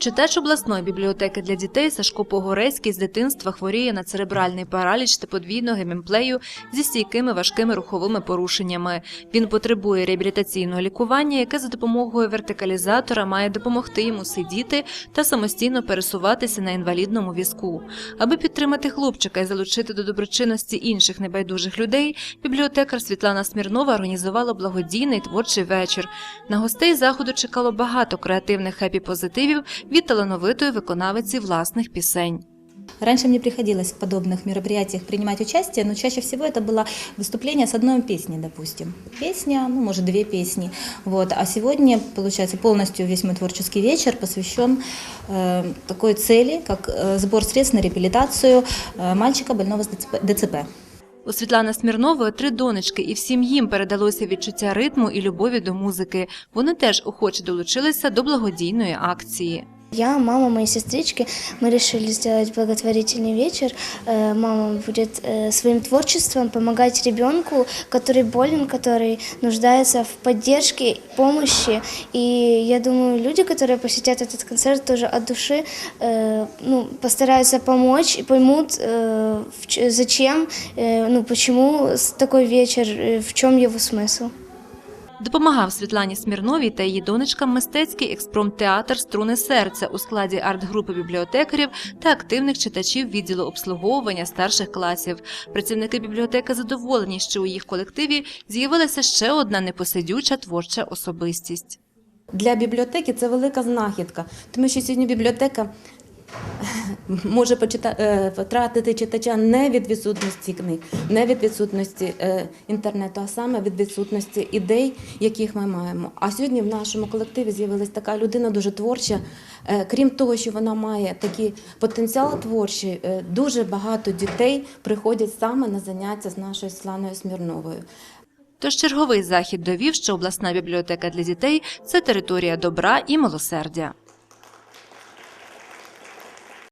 Читач обласної бібліотеки для дітей Сашко Погорецький з дитинства хворіє на церебральний параліч та подвійну гемімплею зі стійкими важкими руховими порушеннями. Він потребує реабілітаційного лікування, яке за допомогою вертикалізатора має допомогти йому сидіти та самостійно пересуватися на інвалідному візку. Аби підтримати хлопчика і залучити до доброчинності інших небайдужих людей, бібліотекар Світлана Смірнова організувала благодійний творчий вечір. На гостей заходу чекало багато креативних хеппі-позитивів від талановитої виконавиці власних пісень. Раньше мне приходилось в подобных мероприятиях принимать участие, но чаще всего это было выступление с одной песней, допустим. Песня, ну, может, две песни. Вот. А сегодня, получается, полностью весь мой творческий вечер посвящен э, такой цели, как э, сбор средств на реабилитацию э, мальчика больного с ДЦП. ДЦП. У Світлани Смірнової три донечки, і всім їм передалося відчуття ритму і любові до музики. Вони теж охоче долучилися до благодійної акції. Я, мама, мои сестрички, мы решили сделать благотворительный вечер. Э, Мама будет э, своим творчеством помогать ребенку, который болен, который нуждается в поддержке, помощи. И я думаю, люди, которые посетят этот концерт, тоже от души э, ну, постараются помочь и поймут, зачем, ну, почему такой вечер, в чем его смысл. Допомагав Світлані Смірновій та її донечкам мистецький експромтеатр Струни серця у складі арт-групи бібліотекарів та активних читачів відділу обслуговування старших класів. Працівники бібліотеки задоволені, що у їх колективі з'явилася ще одна непосидюча творча особистість. Для бібліотеки це велика знахідка, тому що сьогодні бібліотека може е, втратити читача не від відсутності книг, не від відсутності е, інтернету, а саме від відсутності ідей, яких ми маємо. А сьогодні в нашому колективі з'явилася така людина дуже творча. Е, Крім того, що вона має такий потенціал творчий, дуже багато дітей приходять саме на заняття з нашою Світланою Смірновою. Тож черговий захід довів, що обласна бібліотека для дітей це територія добра і милосердя.